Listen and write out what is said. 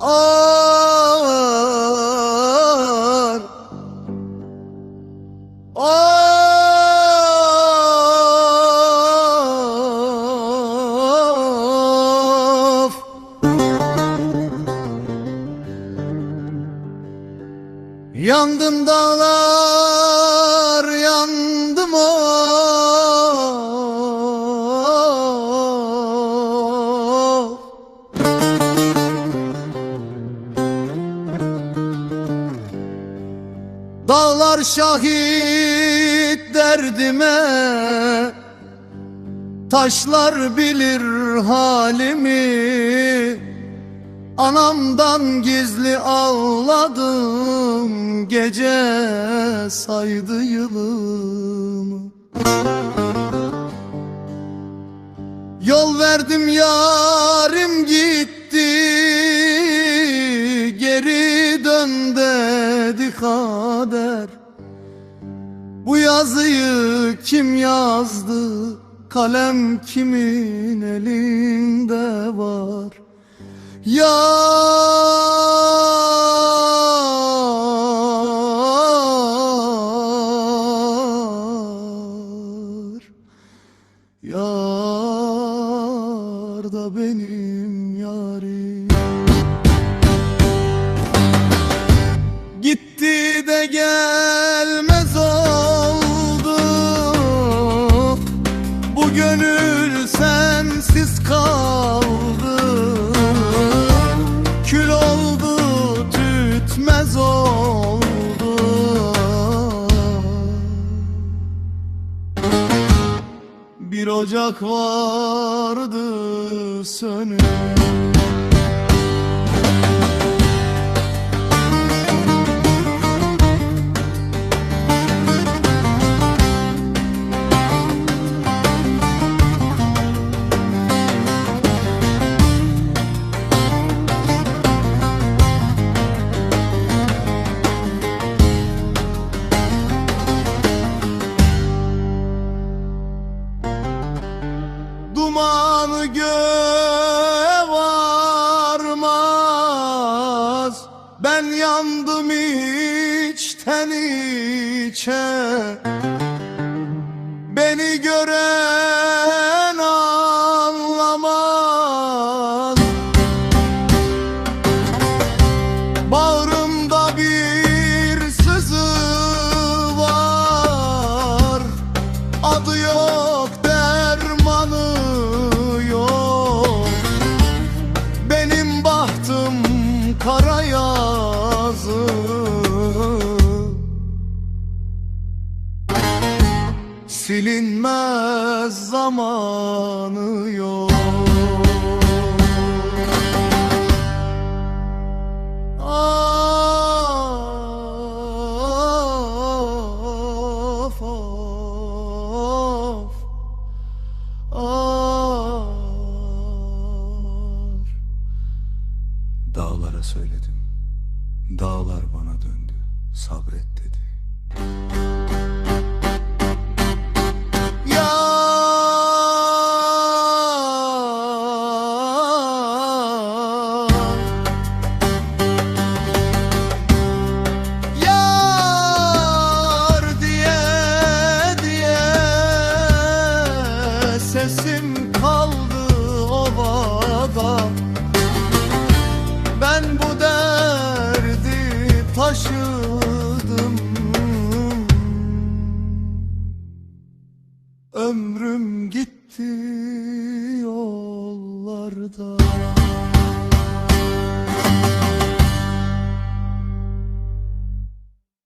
ağır. Of. Yandım dağlar. Dağlar şahit derdime Taşlar bilir halimi. Anamdan gizli ağladım Gece saydı yılımı. Yol verdim yarim Bu yazıyı kim yazdı? Kalem kimin elinde var? Yar Yar da benim yarim. Gitti de gelmez Bu gönül sensiz kaldı. Kül oldu tütmez oldu. Bir ocak vardı sönük Dumanı göğe varmaz. Ben yandım içten içe. Beni gören anlamaz Silinmez zamanı yok Of of of Dağlara söyledim. Dağlar bana döndü. Sabret dedi. Sesim kaldı ovada. Ben bu derdi taşıdım. Ömrüm gitti yollarda